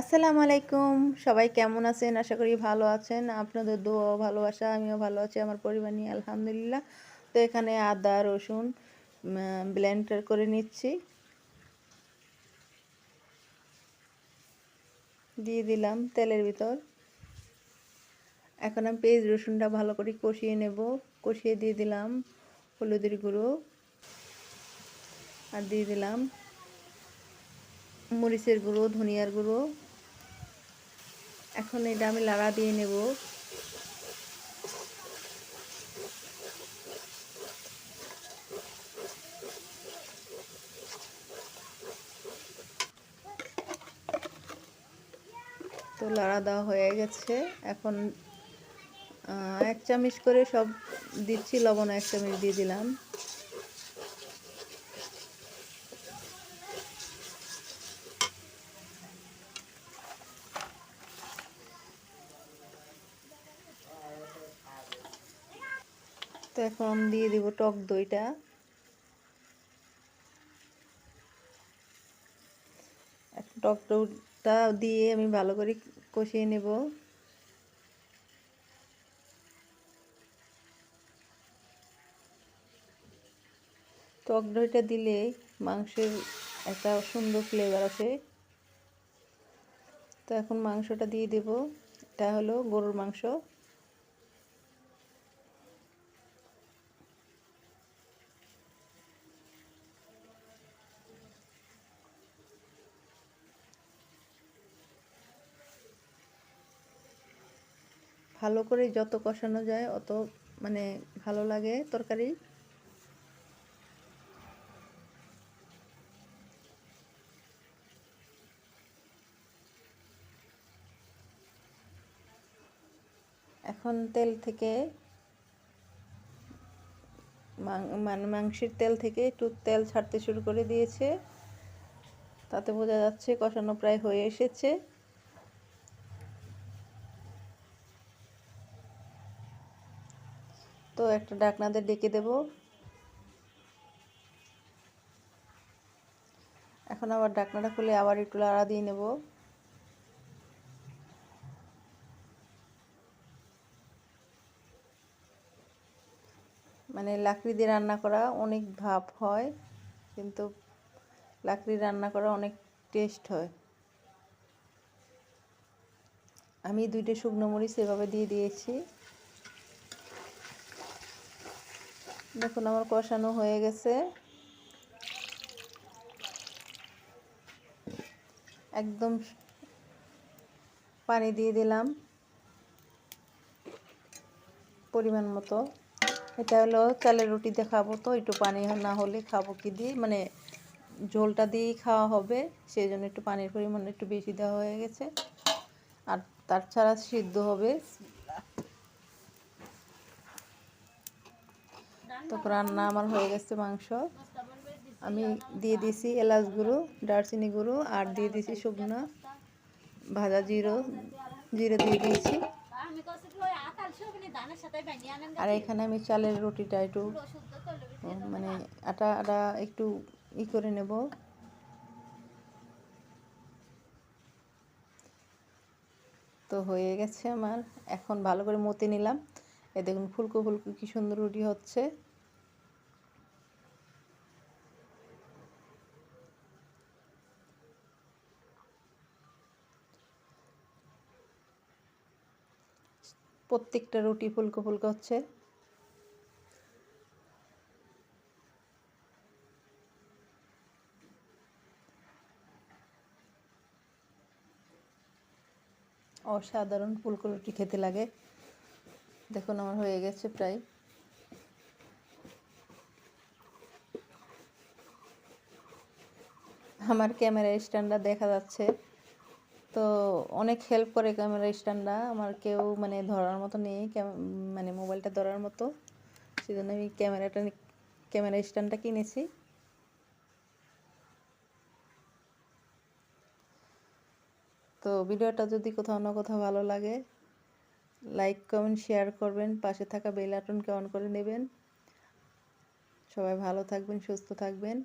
আসসালামু আলাইকুম। সবাই কেমন আছেন? আশা করি ভালো আছেন। আপনাদের দোয়া ভালোবাসা, আমিও ভালো আছি, আমার পরিবার নিয়ে আলহামদুলিল্লাহ। তো এখানে আদা, রসুন ব্লেন্ডার করে নিচ্ছি। দিয়ে দিলাম তেলের ভিতর। এখন আমি পেঁয়াজ, রসুনটা ভালো করে কষিয়ে নেব। কষিয়ে দিয়ে দিলাম হলুদের গুঁড়ো। আর দিয়ে দিলাম মরিচের গুঁড়ো, ধনিয়ার গুঁড়ো। এখন এটা আমি লাড়া দিয়ে নেব। তো লাড়া দেওয়া হয়ে গেছে। এখন এক চামচ করে সব দিচ্ছি, লবণ এক চামচ দিয়ে দিলাম। তো এখন দিয়ে দিব টক দইটা। টক দইটা দিয়ে আমি ভালো করে কষিয়ে নেব। টক দইটা দিলে মাংসের একটা সুন্দর ফ্লেভার আছে তো এখন মাংসটা দিয়ে দেব। এটা হলো গরুর মাংস। ভালো করে যত কষানো যায়, অত মানে ভালো লাগে তরকারি। এখন তেল থেকে মানে মাংসের তেল থেকে একটু তেল ছাড়তে শুরু করে দিয়েছে। তাতে বোঝা যাচ্ছে কষানো প্রায় হয়ে এসেছে। তো একটা ডাকনাদের ডেকে দেব। এখন আবার ডাকনাটা খুলে আবার একটু লাড়া দিয়ে নেব। মানে লাকড়ি দিয়ে রান্না করা অনেক ভাব হয়, কিন্তু লাকড়ি রান্না করা অনেক টেস্ট হয়। আমি দুইটা শুকনো মরিচ এভাবে দিয়ে দিয়েছি। দেখুন, আমার কষানো হয়ে গেছে। একদম পানি দিয়ে দিলাম পরিমাণ মতো। এটা হলো চালের রুটিতে খাব তো, একটু পানি না হলে খাব কি দিয়ে? মানে ঝোলটা দিয়েই খাওয়া হবে সেই জন্য একটু পানির পরিমাণ একটু বেশি দেওয়া হয়ে গেছে। আর তার ছাড়া সিদ্ধ হবে তো রান্না আমার হয়ে গেছে মাংস। আমি দিয়ে দিয়েছি এলাচ গুঁড়ো, দারচিনি গুঁড়ো, আর দিয়ে দিয়েছি শুকনো ভাজা জিরো, জিরে দিয়ে দিয়েছি। আর এখানে আমি চালের রুটিটা একটু মানে আটা আটা একটু ই করে নেব। তো হয়ে গেছে আমার। এখন ভালো করে মতে নিলাম। এ দেখুন, ফুলকো ফুলকো কি সুন্দর রুটি হচ্ছে। প্রত্যেকটা রুটি ফুলকো ফুলকো হচ্ছে। অসাধারণ ফুলকো রুটি খেতে লাগে। দেখুন, আমার হয়ে গেছে প্রায়। আমার ক্যামেরা স্ট্যান্ডটা দেখা যাচ্ছে। তো অনেক হেল্প করে ক্যামেরা স্ট্যান্ডটা আমার কেউ মানে ধরার মতো নেই মানে মোবাইলটা ধরার মতো। সেজন্য আমি ক্যামেরাটা ক্যামেরা স্ট্যান্ডটা কিনেছি। তো ভিডিওটা যদি কোথাও না কোথাও ভালো লাগে লাইক কমেন্ট শেয়ার করবেন। পাশে থাকা বেল আইকনকে অন করে নেবেন। সবাই ভালো থাকবেন, সুস্থ থাকবেন।